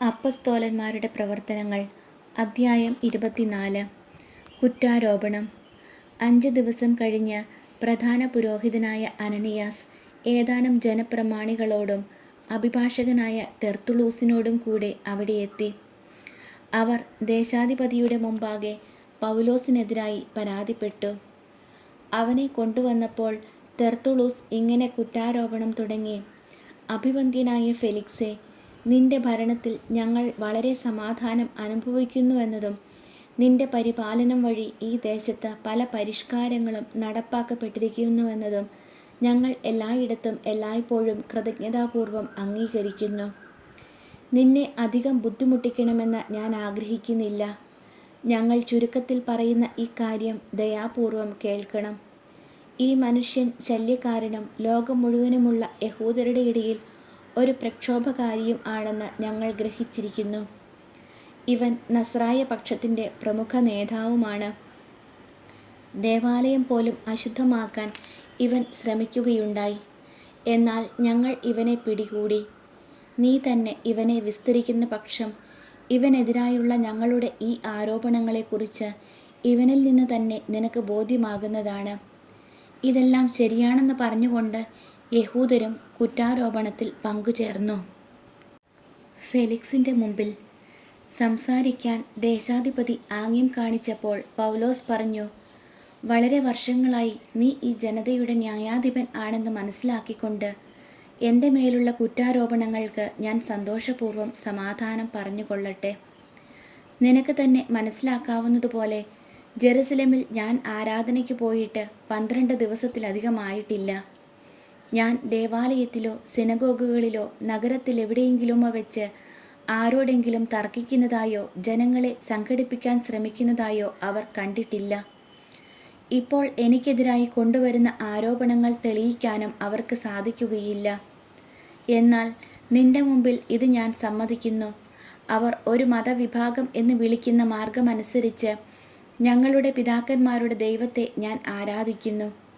അപ്പസ്തോലന്മാരുടെ പ്രവർത്തനങ്ങൾ അദ്ധ്യായം ഇരുപത്തിനാല് കുറ്റാരോപണം അഞ്ച് ദിവസം കഴിഞ്ഞ് പ്രധാന പുരോഹിതനായ അനനിയാസ് ഏതാനും ജനപ്രമാണികളോടും അഭിഭാഷകനായ തെർത്തുളൂസിനോടും കൂടെ അവിടെ എത്തി അവർ ദേശാധിപതിയുടെ മുമ്പാകെ പൗലോസിനെതിരായി പരാതിപ്പെട്ടു. അവനെ കൊണ്ടുവന്നപ്പോൾ തെർത്തുളൂസ് ഇങ്ങനെ കുറ്റാരോപണം തുടങ്ങി. അഭിവന്ധ്യനായ ഫെലിക്സേ, നിന്റെ ഭരണത്തിൽ ഞങ്ങൾ വളരെ സമാധാനം അനുഭവിക്കുന്നുവെന്നതും നിന്റെ പരിപാലനം വഴി ഈ ദേശത്ത് പല പരിഷ്കാരങ്ങളും നടപ്പാക്കപ്പെട്ടിരിക്കുന്നുവെന്നതും ഞങ്ങൾ എല്ലായിടത്തും എല്ലായ്പ്പോഴും കൃതജ്ഞതാപൂർവം അംഗീകരിക്കുന്നു. നിന്നെ അധികം ബുദ്ധിമുട്ടിക്കണമെന്ന് ഞാൻ ആഗ്രഹിക്കുന്നില്ല. ഞങ്ങൾ ചുരുക്കത്തിൽ പറയുന്ന ഈ കാര്യം ദയാപൂർവം കേൾക്കണം. ഈ മനുഷ്യൻ ശല്യക്കാരനും ലോകം മുഴുവനുമുള്ള യഹൂദരുടെ ഇടയിൽ ഒരു പ്രക്ഷോഭകാരിയും ആണെന്ന് ഞങ്ങൾ ഗ്രഹിച്ചിരിക്കുന്നു. ഇവൻ നസ്രായ പക്ഷത്തിന്റെ പ്രമുഖ നേതാവുമാണ്. ദേവാലയം പോലും അശുദ്ധമാക്കാൻ ഇവൻ ശ്രമിക്കുകയുണ്ടായി. എന്നാൽ ഞങ്ങൾ ഇവനെ പിടികൂടി. നീ തന്നെ ഇവനെ വിസ്തരിക്കുന്ന പക്ഷം ഇവനെതിരായുള്ള ഞങ്ങളുടെ ഈ ആരോപണങ്ങളെക്കുറിച്ച് ഇവനിൽ നിന്ന് തന്നെ നിനക്ക് ബോധ്യമാകുന്നതാണ്. ഇതെല്ലാം ശരിയാണെന്ന് പറഞ്ഞുകൊണ്ട് യഹൂദരും കുറ്റാരോപണത്തിൽ പങ്കുചേർന്നു. ഫെലിക്സിന്റെ മുമ്പിൽ സംസാരിക്കാൻ ദേശാധിപതി ആംഗ്യം കാണിച്ചപ്പോൾ പൗലോസ് പറഞ്ഞു, വളരെ വർഷങ്ങളായി നീ ഈ ജനതയുടെ ന്യായാധിപൻ ആണെന്ന് മനസ്സിലാക്കിക്കൊണ്ട് എന്റെ മേലുള്ള കുറ്റാരോപണങ്ങൾക്ക് ഞാൻ സന്തോഷപൂർവം സമാധാനം പറഞ്ഞുകൊള്ളട്ടെ. നിനക്ക് തന്നെ മനസ്സിലാക്കാവുന്നതുപോലെ ജെറുസലേമിൽ ഞാൻ ആരാധനയ്ക്ക് പോയിട്ട് പന്ത്രണ്ട് ദിവസത്തിലധികമായിട്ടില്ല. ഞാൻ ദേവാലയത്തിലോ സിനഗോഗുകളിലോ നഗരത്തിലെവിടെയെങ്കിലുമോ വെച്ച് ആരോടെങ്കിലും തർക്കിക്കുന്നതായോ ജനങ്ങളെ സംഘടിപ്പിക്കാൻ ശ്രമിക്കുന്നതായോ അവർ കണ്ടിട്ടില്ല. ഇപ്പോൾ എനിക്കെതിരായി കൊണ്ടുവരുന്ന ആരോപണങ്ങൾ തെളിയിക്കാനും അവർക്ക് സാധിക്കുകയില്ല. എന്നാൽ നിന്റെ മുമ്പിൽ ഇത് ഞാൻ സമ്മതിക്കുന്നു. അവർ ഒരു മതവിഭാഗം എന്ന് വിളിക്കുന്ന മാർഗമനുസരിച്ച് ഞങ്ങളുടെ പിതാക്കന്മാരുടെ ദൈവത്തെ ഞാൻ ആരാധിക്കുന്നു.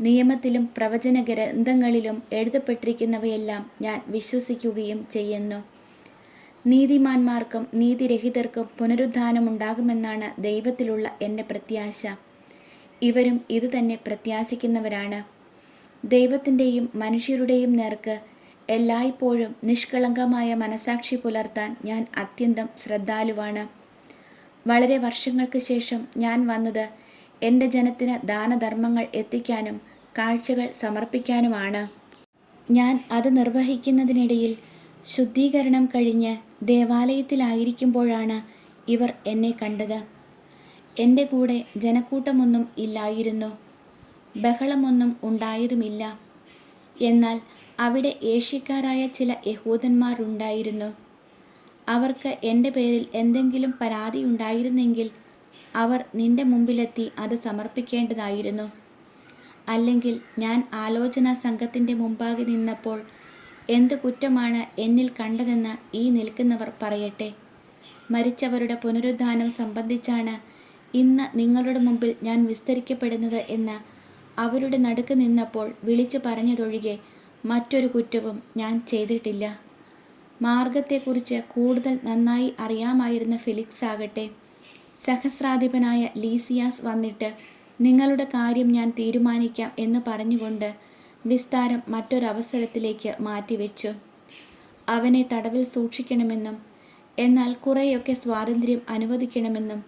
നിയമത്തിലും പ്രവചന ഗ്രന്ഥങ്ങളിലും എഴുതപ്പെട്ടിരിക്കുന്നവയെല്ലാം ഞാൻ വിശ്വസിക്കുകയും ചെയ്യുന്നു. നീതിമാന്മാർക്കും നീതിരഹിതർക്കും പുനരുദ്ധാനമുണ്ടാകുമെന്നാണ് ദൈവത്തിലുള്ള എന്റെ പ്രത്യാശ. ഇവരും ഇതുതന്നെ പ്രത്യാശിക്കുന്നവരാണ്. ദൈവത്തിന്റെയും മനുഷ്യരുടെയും നേർക്ക് എല്ലായ്പ്പോഴും നിഷ്കളങ്കമായ മനസാക്ഷി പുലർത്താൻ ഞാൻ അത്യന്തം ശ്രദ്ധാലുവാണ്. വളരെ വർഷങ്ങൾക്ക് ശേഷം ഞാൻ വന്നത് എന്റെ ജനത്തിന് ദാനധർമ്മങ്ങൾ എത്തിക്കാനും കാഴ്ചകൾ സമർപ്പിക്കാനുമാണ്. ഞാൻ അത് നിർവഹിക്കുന്നതിനിടയിൽ ശുദ്ധീകരണം കഴിഞ്ഞ് ദേവാലയത്തിലായിരിക്കുമ്പോഴാണ് ഇവർ എന്നെ കണ്ടത്. എന്റെ കൂടെ ജനക്കൂട്ടമൊന്നും ഇല്ലായിരുന്നു. ബഹളമൊന്നും ഉണ്ടായതുമില്ല. എന്നാൽ അവിടെ ഏഷ്യക്കാരായ ചില യഹൂദന്മാരുണ്ടായിരുന്നു. അവർക്ക് എന്റെ പേരിൽ എന്തെങ്കിലും പരാതിയുണ്ടായിരുന്നെങ്കിൽ അവർ നിന്റെ മുമ്പിലെത്തി അത് സമർപ്പിക്കേണ്ടതായിരുന്നു. അല്ലെങ്കിൽ ഞാൻ ആലോചനാ സംഘത്തിന്റെ മുമ്പാകെ നിന്നപ്പോൾ എന്ത് കുറ്റമാണ് എന്നിൽ കണ്ടതെന്ന് ഈ നിൽക്കുന്നവർ പറയട്ടെ. മരിച്ചവരുടെ പുനരുദ്ധാനം സംബന്ധിച്ചാണ് ഇന്ന് നിങ്ങളുടെ മുമ്പിൽ ഞാൻ വിസ്തരിക്കപ്പെടുന്നത് എന്ന് അവരുടെ നടുക്ക് നിന്നപ്പോൾ വിളിച്ചു പറഞ്ഞതൊഴികെ മറ്റൊരു കുറ്റവും ഞാൻ ചെയ്തിട്ടില്ല. മാർഗത്തെക്കുറിച്ച് കൂടുതൽ നന്നായി അറിയാമായിരുന്ന ഫെലിക്സാകട്ടെ, സഹസ്രാധിപനായ ലീസിയാസ് വന്നിട്ട് നിങ്ങളുടെ കാര്യം ഞാൻ തീരുമാനിക്കാം എന്ന് പറഞ്ഞുകൊണ്ട് വിസ്താരം മറ്റൊരവസരത്തിലേക്ക് മാറ്റിവെച്ചു. അവനെ തടവിൽ സൂക്ഷിക്കണമെന്നും എന്നാൽ കുറേയൊക്കെ സ്വാതന്ത്ര്യം അനുവദിക്കണമെന്നും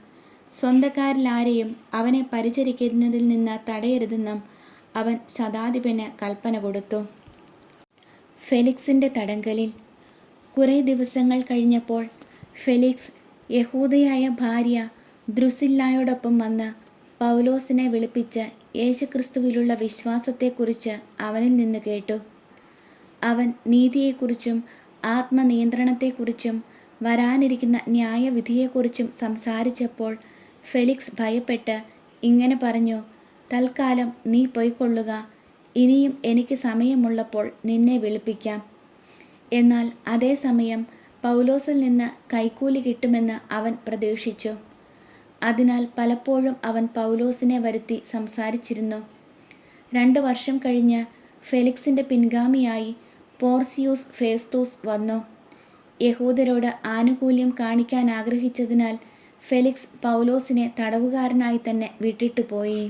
സ്വന്തക്കാരിലാരെയും അവനെ പരിചരിക്കുന്നതിൽ നിന്ന് തടയരുതെന്നും അവൻ ശതാധിപന് കൽപ്പന കൊടുത്തു. ഫെലിക്സിന്റെ തടങ്കലിൽ കുറേ ദിവസങ്ങൾ കഴിഞ്ഞപ്പോൾ ഫെലിക്സ് യഹൂദയായ ഭാര്യ ദ്രുസില്ലായോടൊപ്പം വന്ന് പൗലോസിനെ വിളിപ്പിച്ച് യേശുക്രിസ്തുവിലുള്ള വിശ്വാസത്തെക്കുറിച്ച് അവനിൽ നിന്ന് കേട്ടു. അവൻ നീതിയെക്കുറിച്ചും ആത്മനിയന്ത്രണത്തെക്കുറിച്ചും വരാനിരിക്കുന്ന ന്യായവിധിയെക്കുറിച്ചും സംസാരിച്ചപ്പോൾ ഫെലിക്സ് ഭയപ്പെട്ട് ഇങ്ങനെ പറഞ്ഞു, തൽക്കാലം നീ പൊയ്ക്കൊള്ളുക. ഇനിയും എനിക്ക് സമയമുള്ളപ്പോൾ നിന്നെ വിളിപ്പിക്കാം. എന്നാൽ അതേസമയം പൗലോസിൽ നിന്ന് കൈക്കൂലി കിട്ടുമെന്ന് അവൻ പ്രതീക്ഷിച്ചു. അതിനാൽ പലപ്പോഴും അവൻ പൗലോസിനെ വരുത്തി സംസാരിച്ചിരുന്നു. രണ്ട് വർഷം കഴിഞ്ഞ് ഫെലിക്സിന്റെ പിൻഗാമിയായി പോർസിയൂസ് ഫേസ്തൂസ് വന്നു. യഹൂദരോട് ആനുകൂല്യം കാണിക്കാൻ ആഗ്രഹിച്ചതിനാൽ ഫെലിക്സ് പൗലോസിനെ തടവുകാരനായി തന്നെ വിട്ടിട്ടുപോയി